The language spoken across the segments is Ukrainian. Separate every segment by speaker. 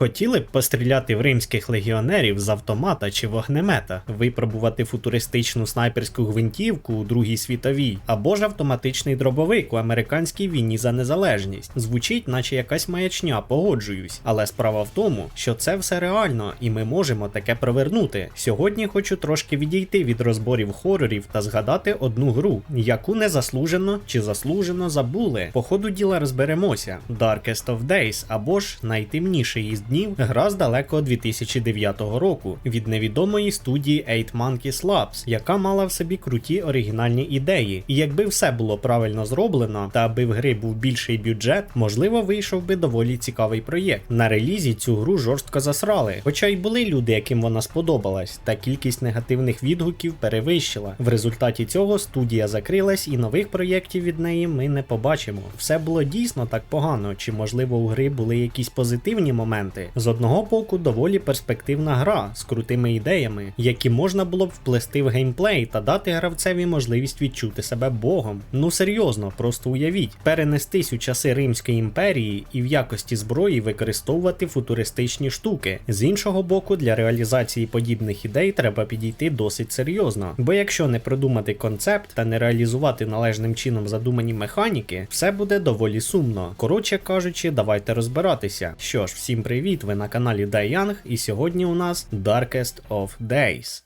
Speaker 1: Хотіли б постріляти в римських легіонерів з автомата чи вогнемета, випробувати футуристичну снайперську гвинтівку у Другій світовій, або ж автоматичний дробовик у американській війні за незалежність. Звучить, наче якась маячня, погоджуюсь. Але справа в тому, що це все реально, і ми можемо таке провернути. Сьогодні хочу трошки відійти від розборів хорорів та згадати одну гру, яку незаслужено чи заслужено забули. По ходу діла розберемося: Darkest of Days або ж найтемніший із днів гра з далекого 2009 року від невідомої студії 8 Monkeys Labs, яка мала в собі круті оригінальні ідеї. І якби все було правильно зроблено, та аби в гри був більший бюджет, можливо, вийшов би доволі цікавий проєкт. На релізі цю гру жорстко засрали, хоча й були люди, яким вона сподобалась, та кількість негативних відгуків перевищила. В результаті цього студія закрилась, і нових проєктів від неї ми не побачимо. Все було дійсно так погано, чи можливо у гри були якісь позитивні моменти. З одного боку, доволі перспективна гра з крутими ідеями, які можна було б вплести в геймплей та дати гравцеві можливість відчути себе богом. Ну серйозно, просто уявіть, перенестись у часи Римської імперії і в якості зброї використовувати футуристичні штуки. З іншого боку, для реалізації подібних ідей треба підійти досить серйозно. Бо якщо не продумати концепт та не реалізувати належним чином задумані механіки, все буде доволі сумно. Коротше кажучи, давайте розбиратися. Що ж, всім привіт! Ви на каналі Дайянг, і сьогодні у нас Darkest of Days.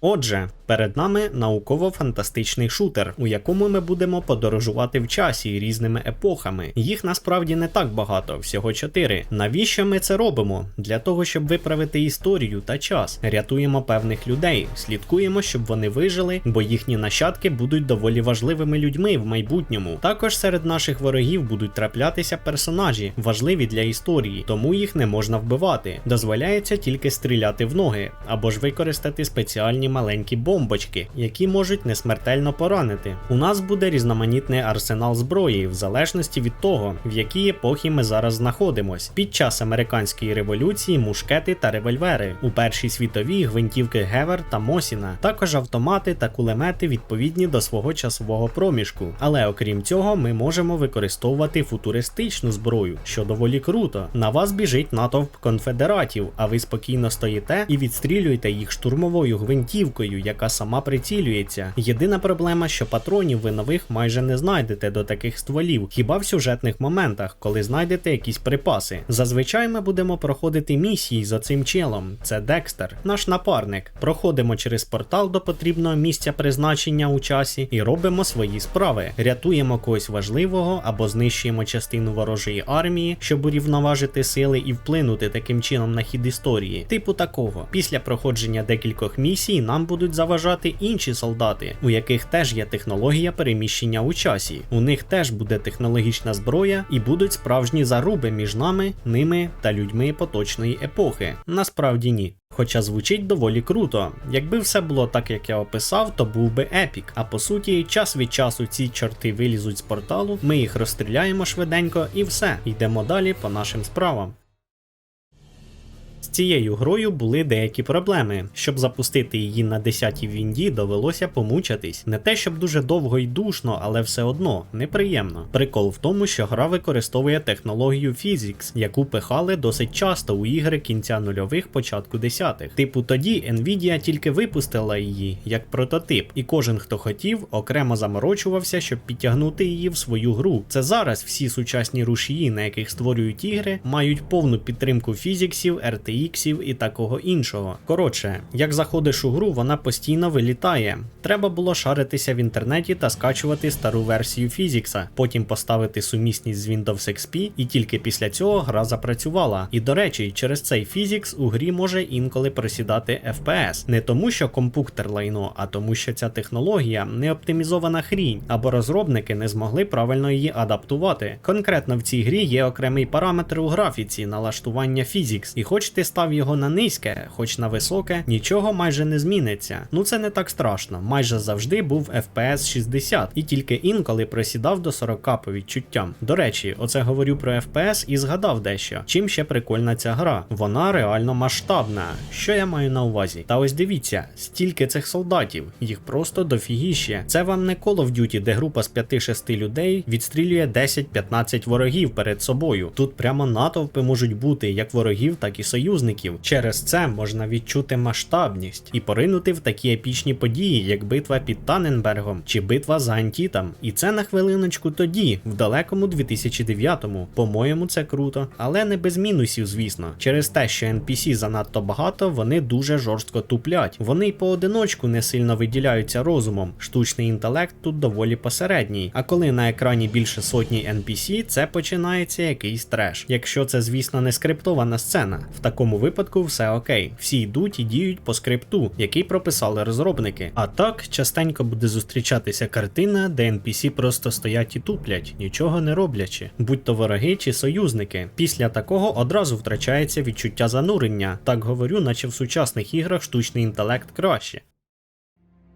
Speaker 1: Отже, перед нами науково-фантастичний шутер, у якому ми будемо подорожувати в часі різними епохами. Їх насправді не так багато, всього чотири. Навіщо ми це робимо? Для того, щоб виправити історію та час, рятуємо певних людей, слідкуємо, щоб вони вижили, бо їхні нащадки будуть доволі важливими людьми в майбутньому. Також серед наших ворогів будуть траплятися персонажі, важливі для історії, тому їх не можна вбивати. Дозволяється тільки стріляти в ноги або ж використати спеціальні маленькі бомбочки, які можуть несмертельно поранити. У нас буде різноманітний арсенал зброї, в залежності від того, в якій епохі ми зараз знаходимось. Під час американської революції мушкети та револьвери, у першій світовій гвинтівки Гевер та Мосіна, також автомати та кулемети відповідні до свого часового проміжку. Але окрім цього, ми можемо використовувати футуристичну зброю, що доволі круто. На вас біжить натовп конфедератів, а ви спокійно стоїте і відстрілюєте їх штурмовою гвинтівкою гвинтівкою, сама прицілюється. Єдина проблема, що патронів ви нових майже не знайдете до таких стволів, хіба в сюжетних моментах, коли знайдете якісь припаси. Зазвичай ми будемо проходити місії за цим челом. Це Декстер, наш напарник. Проходимо через портал до потрібного місця призначення у часі і робимо свої справи. Рятуємо когось важливого або знищуємо частину ворожої армії, щоб урівноважити сили і вплинути таким чином на хід історії. Типу такого. Після проходження декількох місій нам будуть заважати інші солдати, у яких теж є технологія переміщення у часі. У них теж буде технологічна зброя і будуть справжні заруби між нами, ними та людьми поточної епохи. Насправді ні. Хоча звучить доволі круто. Якби все було так, як я описав, то був би епік. А по суті, час від часу ці чорти вилізуть з порталу, ми їх розстріляємо швиденько і все, йдемо далі по нашим справам. З цією грою були деякі проблеми. Щоб запустити її на 10-й вінді, довелося помучатись. Не те, щоб дуже довго й душно, але все одно неприємно. Прикол в тому, що гра використовує технологію Physics, яку пихали досить часто у ігри кінця нульових, початку десятих. Типу тоді Nvidia тільки випустила її як прототип, і кожен, хто хотів, окремо заморочувався, щоб підтягнути її в свою гру. Це зараз всі сучасні рушії, на яких створюють ігри, мають повну підтримку фізіксів, RTX і такого іншого. Коротше, як заходиш у гру, вона постійно вилітає. Треба було шаритися в інтернеті та скачувати стару версію Фізікса, потім поставити сумісність з Windows XP, і тільки після цього гра запрацювала. І до речі, через цей Physics у грі може інколи просідати FPS. Не тому, що компуктер лайно, а тому, що ця технологія не оптимізована хрінь, або розробники не змогли правильно її адаптувати. Конкретно в цій грі є окремий параметр у графіці налаштування Physics, і хоч перестав його на низьке, хоч на високе, нічого майже не зміниться. Ну це не так страшно. Майже завжди був FPS 60 і тільки інколи просідав до 40 по відчуттям. До речі, оце говорю про FPS і згадав дещо. Чим ще прикольна ця гра? Вона реально масштабна. Що я маю на увазі? Та ось дивіться, стільки цих солдатів, їх просто дофігіще. Це вам не Call of Duty, де група з 5-6 людей відстрілює 10-15 ворогів перед собою. Тут прямо натовпи можуть бути як ворогів, так і союзників. Через це можна відчути масштабність і поринути в такі епічні події, як битва під Таненбергом чи битва за Антітом. І це на хвилиночку тоді, в далекому 2009-му. По-моєму, це круто, але не без мінусів, звісно. Через те, що NPC занадто багато, вони дуже жорстко туплять. Вони й поодиночку не сильно виділяються розумом. Штучний інтелект тут доволі посередній. А коли на екрані більше сотні NPC, це починається якийсь треш. Якщо це, звісно, не скриптована сцена. В такому випадку все окей. Всі йдуть і діють по скрипту, який прописали розробники. А так частенько буде зустрічатися картина, де NPC просто стоять і туплять, нічого не роблячи, будь то вороги чи союзники. Після такого одразу втрачається відчуття занурення. Так говорю, наче в сучасних іграх штучний інтелект краще.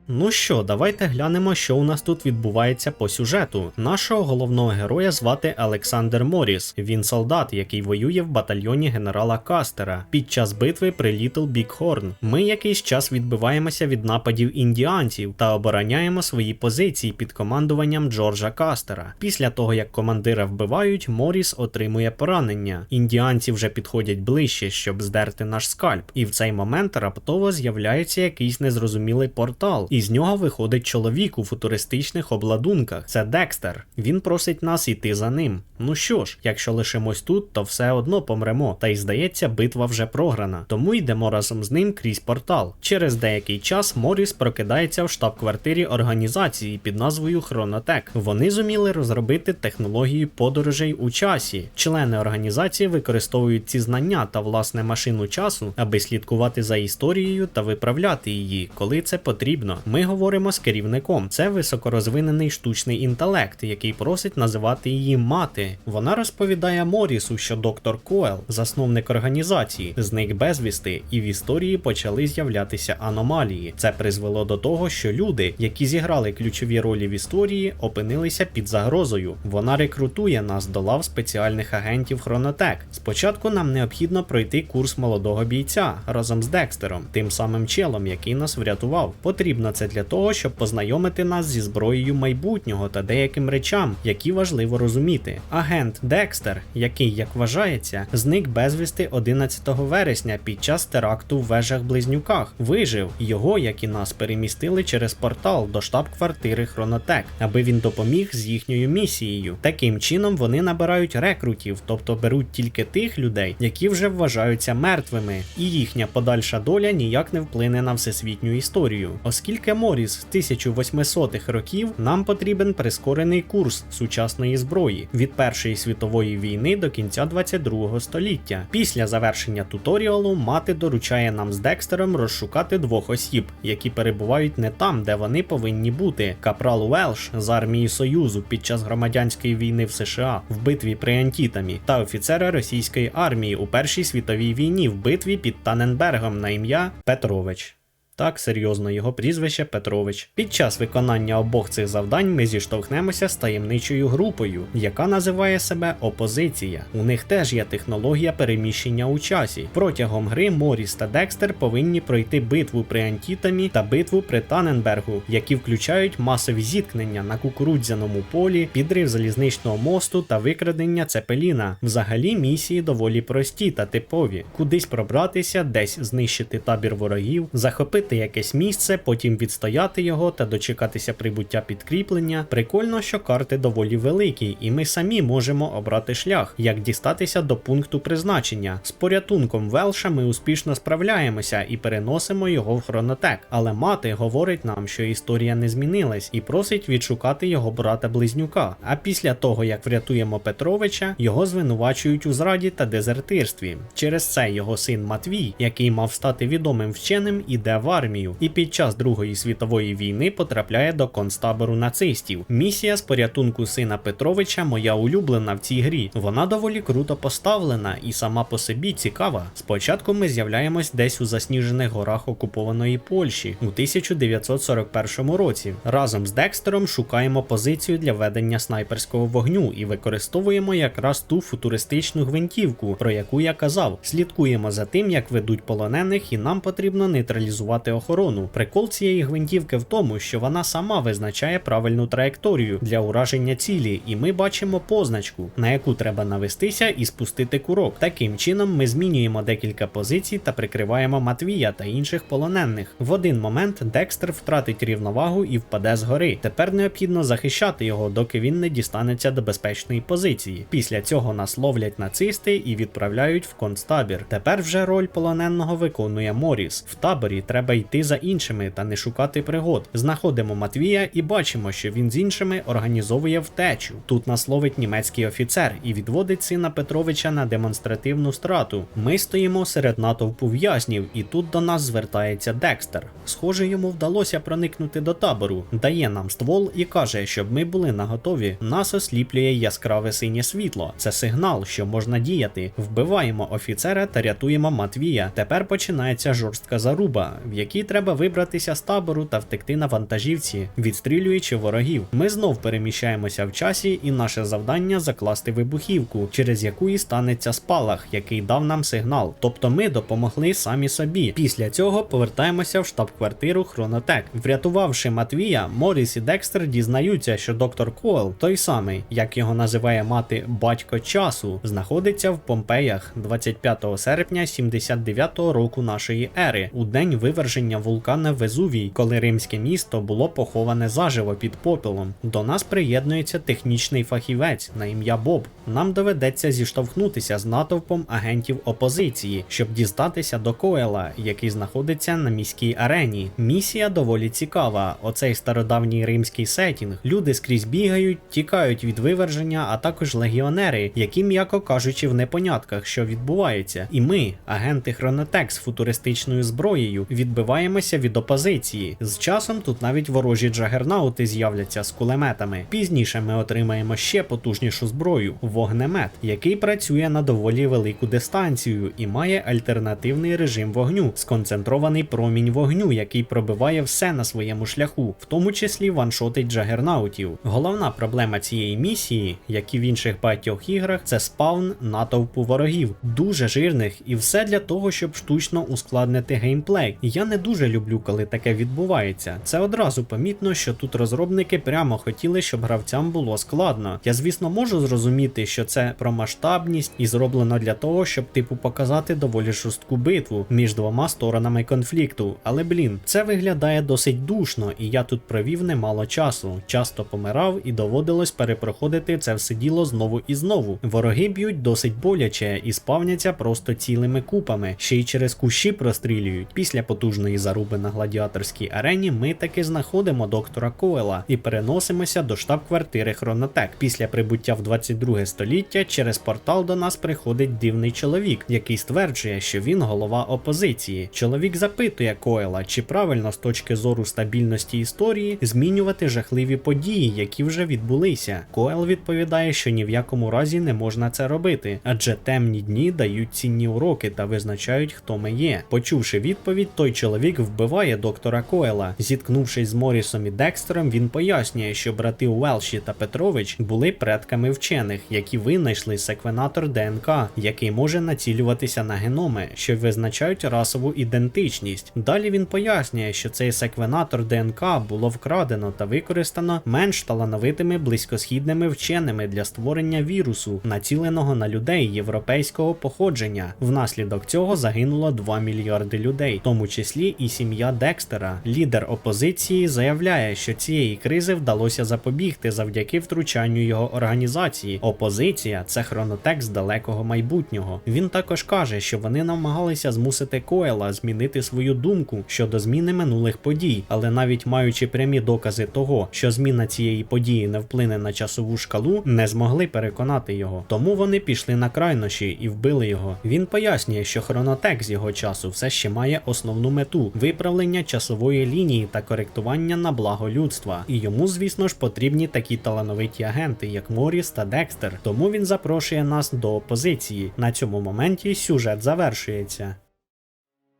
Speaker 1: Ну що, давайте глянемо, що у нас тут відбувається по сюжету. Нашого головного героя звати Олександр Моріс. Він солдат, який воює в батальйоні генерала Кастера під час битви при Літл Біghорn. Ми якийсь час відбиваємося від нападів індіанців та обороняємо свої позиції під командуванням Джорджа Кастера. Після того, як командира вбивають, Моріс отримує поранення. Індіанці вже підходять ближче, щоб здерти наш скальп. І в цей момент раптово з'являється якийсь незрозумілий портал. І з нього виходить чоловік у футуристичних обладунках. Це Декстер. Він просить нас іти за ним. Ну що ж, якщо лишимось тут, то все одно помремо. Та й здається, битва вже програна. Тому йдемо разом з ним крізь портал. Через деякий час Моріс прокидається в штаб-квартирі організації під назвою Хронотек. Вони зуміли розробити технологію подорожей у часі. Члени організації використовують ці знання та власне машину часу, аби слідкувати за історією та виправляти її, коли це потрібно. Ми говоримо з керівником. Це високорозвинений штучний інтелект, який просить називати її мати. Вона розповідає Морісу, що доктор Коел, засновник організації, зник безвісти, і в історії почали з'являтися аномалії. Це призвело до того, що люди, які зіграли ключові ролі в історії, опинилися під загрозою. Вона рекрутує нас до лав спеціальних агентів Хронотек. Спочатку нам необхідно пройти курс молодого бійця разом з Декстером, тим самим челом, який нас врятував. Потрібно це для того, щоб познайомити нас зі зброєю майбутнього та деяким речам, які важливо розуміти. Агент Декстер, який, як вважається, зник безвісти 11 вересня під час теракту в вежах близнюках, вижив його, як і нас, перемістили через портал до штаб-квартири Хронотек, аби він допоміг з їхньою місією. Таким чином вони набирають рекрутів, тобто беруть тільки тих людей, які вже вважаються мертвими, і їхня подальша доля ніяк не вплине на всесвітню історію, оскільки Моріс з 1800-х років нам потрібен прискорений курс сучасної зброї від Першої світової війни до кінця 22 століття. Після завершення туторіалу мати доручає нам з Декстером розшукати двох осіб, які перебувають не там, де вони повинні бути. Капрал Велш з армії Союзу під час громадянської війни в США в битві при Антітамі та офіцера російської армії у Першій світовій війні в битві під Таненбергом на ім'я Петрович. Так, серйозно, його прізвище Петрович. Під час виконання обох цих завдань ми зіштовхнемося з таємничою групою, яка називає себе Опозиція. У них теж є технологія переміщення у часі. Протягом гри Моріс та Декстер повинні пройти битву при Антітамі та битву при Таненбергу, які включають масові зіткнення на кукурудзяному полі, підрив залізничного мосту та викрадення Цепеліна. Взагалі місії доволі прості та типові: кудись пробратися, десь знищити табір ворогів, захопити якесь місце, потім відстояти його та дочекатися прибуття підкріплення. Прикольно, що карти доволі великі, і ми самі можемо обрати шлях, як дістатися до пункту призначення. З порятунком Велша ми успішно справляємося і переносимо його в хронотек. Але мати говорить нам, що історія не змінилась, і просить відшукати його брата близнюка. А після того, як врятуємо Петровича, його звинувачують у зраді та дезертирстві. Через це його син Матвій, який мав стати відомим вченим, іде в армію. Армію і під час Другої світової війни потрапляє до концтабору нацистів. Місія з порятунку сина Петровича моя улюблена в цій грі. Вона доволі круто поставлена і сама по собі цікава. Спочатку ми з'являємось десь у засніжених горах окупованої Польщі у 1941 році. Разом з Декстером шукаємо позицію для ведення снайперського вогню і використовуємо якраз ту футуристичну гвинтівку, про яку я казав. Слідкуємо за тим, як ведуть полонених, і нам потрібно нейтралізувати охорону. Прикол цієї гвинтівки в тому, що вона сама визначає правильну траєкторію для ураження цілі, і ми бачимо позначку, на яку треба навестися і спустити курок. Таким чином ми змінюємо декілька позицій та прикриваємо Матвія та інших полонених. В один момент Декстер втратить рівновагу і впаде з гори. Тепер необхідно захищати його, доки він не дістанеться до безпечної позиції. Після цього нас ловлять нацисти і відправляють в концтабір. Тепер вже роль полоненого виконує Моріс. В таборі треба йти за іншими та не шукати пригод. Знаходимо Матвія і бачимо, що він з іншими організовує втечу. Тут нас ловить німецький офіцер і відводить сина Петровича на демонстративну страту. Ми стоїмо серед натовпу в'язнів, і тут до нас звертається Декстер. Схоже, йому вдалося проникнути до табору, дає нам ствол і каже, щоб ми були наготові. Нас осліплює яскраве синє світло. Це сигнал, що можна діяти. Вбиваємо офіцера та рятуємо Матвія. Тепер починається жорстка заруба, в якій треба вибратися з табору та втекти на вантажівці, відстрілюючи ворогів. Ми знов переміщаємося в часі, і наше завдання закласти вибухівку, через яку і станеться спалах, який дав нам сигнал. Тобто ми допомогли самі собі. Після цього повертаємося в штаб-квартиру Хронотек. Врятувавши Матвія, Моріс і Декстер дізнаються, що доктор Коел, той самий, як його називає мати батько часу, знаходиться в Помпеях 25 серпня 79-го року нашої ери, у день виверження вулкана Везувій, коли римське місто було поховане заживо під попелом. До нас приєднується технічний фахівець на ім'я Боб. Нам доведеться зіштовхнутися з натовпом агентів опозиції, щоб дістатися до Коела, який знаходиться на міській арені. Місія доволі цікава. Оцей стародавній римський сетінг. Люди скрізь бігають, тікають від виверження, а також легіонери, які, м'яко кажучи, в непонятках, що відбувається. І ми, агенти Хронотек з футуристичною зброєю, відбиваємося від опозиції. З часом тут навіть ворожі джагернаути з'являться з кулеметами. Пізніше ми отримаємо ще потужнішу зброю вогнемет, який працює на доволі велику дистанцію і має альтернативний режим вогню, сконцентрований промінь вогню, який пробиває все на своєму шляху, в тому числі ваншотить джагернаутів. Головна проблема цієї місії, як і в інших багатьох іграх, це спавн натовпу ворогів, дуже жирних, і все для того, щоб штучно ускладнити геймплей. Я не дуже люблю, коли таке відбувається. Це одразу помітно, що тут розробники прямо хотіли, щоб гравцям було складно. Я, звісно, можу зрозуміти, що це про масштабність і зроблено для того, щоб типу показати доволі жорстку битву між двома сторонами конфлікту. Але блін, це виглядає досить душно, і я тут провів немало часу. Часто помирав і доводилось перепроходити це все діло знову і знову. Вороги б'ють досить боляче і спавняться просто цілими купами, ще й через кущі прострілюють. Після потужної заруби на гладіаторській арені ми таки знаходимо доктора Коела і переносимося до штаб-квартири Хронотек. Після прибуття в 22 століття через портал до нас приходить дивний чоловік, який стверджує, що він голова опозиції. Чоловік запитує Коела, чи правильно з точки зору стабільності історії змінювати жахливі події, які вже відбулися. Коел відповідає, що ні в якому разі не можна це робити, адже темні дні дають цінні уроки та визначають, хто ми є. Почувши відповідь, той чоловік вбиває доктора Коела. Зіткнувшись з Морісом і Декстером, він пояснює, що брати Уелші та Петрович були предками вчених, які винайшли секвенатор ДНК, який може націлюватися на геноми, що визначають расову ідентичність. Далі він пояснює, що цей секвенатор ДНК було вкрадено та використано менш талановитими близькосхідними вченими для створення вірусу, націленого на людей європейського походження. Внаслідок цього загинуло 2 мільярди людей, в тому числі і сім'я Декстера. Лідер опозиції заявляє, що цієї кризи вдалося запобігти завдяки втручанню його організації. Опозиція це хронотек з далекого майбутнього. Він також каже, що вони намагалися змусити Коела змінити свою думку щодо зміни минулих подій, але навіть маючи прямі докази того, що зміна цієї події не вплине на часову шкалу, не змогли переконати його. Тому вони пішли на крайнощі і вбили його. Він пояснює, що хронотек з його часу все ще має основну мету виправлення часової лінії та коректування на благо людства. І йому, звісно ж, потрібні такі талановиті агенти, як Моріс та Декстер. Тому він запрошує нас до опозиції. На цьому моменті сюжет завершується.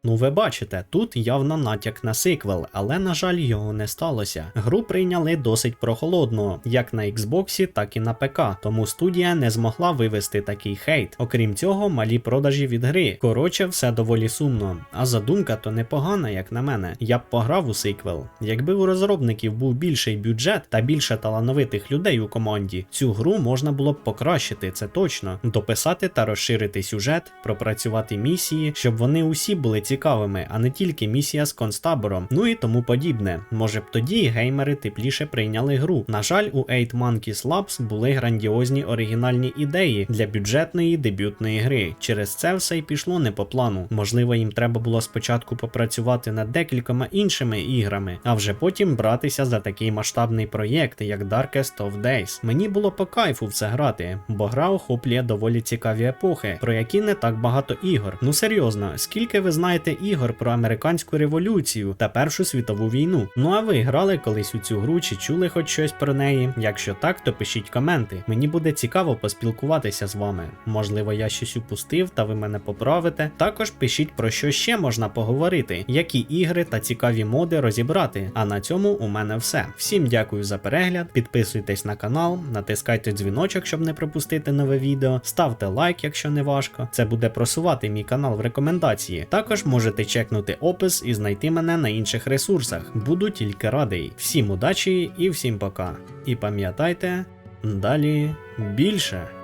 Speaker 1: Ну, ви бачите, тут явно натяк на сиквел, але на жаль, його не сталося. Гру прийняли досить прохолодно, як на Xbox, так і на ПК, тому студія не змогла вивести такий хейт. Окрім цього, малі продажі від гри. Коротше, все доволі сумно. А задумка то непогана, як на мене. Я б пограв у сиквел. Якби у розробників був більший бюджет та більше талановитих людей у команді, цю гру можна було б покращити, це точно. Дописати та розширити сюжет, пропрацювати місії, щоб вони усі були цікавими, а не тільки місія з концтабором, ну і тому подібне. Може б тоді геймери тепліше прийняли гру. На жаль, у 8 Monkeys Labs були грандіозні оригінальні ідеї для бюджетної дебютної гри. Через це все й пішло не по плану. Можливо, їм треба було спочатку попрацювати над декількома іншими іграми, а вже потім братися за такий масштабний проєкт, як Darkest of Days. Мені було по кайфу в це грати, бо гра охоплює доволі цікаві епохи, про які не так багато ігор. Ну серйозно, скільки ви знаєте ігор про американську революцію та Першу світову війну? Ну а ви грали колись у цю гру чи чули хоч щось про неї? Якщо так, то пишіть коменти. Мені буде цікаво поспілкуватися з вами. Можливо, я щось упустив та ви мене поправите. Також пишіть про що ще можна поговорити, які ігри та цікаві моди розібрати. А на цьому у мене все. Всім дякую за перегляд. Підписуйтесь на канал, натискайте дзвіночок, щоб не пропустити нове відео. Ставте лайк, якщо не важко. Це буде просувати мій канал в рекомендації. Також можете чекнути опис і знайти мене на інших ресурсах. Буду тільки радий. Всім удачі і всім пока. І пам'ятайте, далі більше.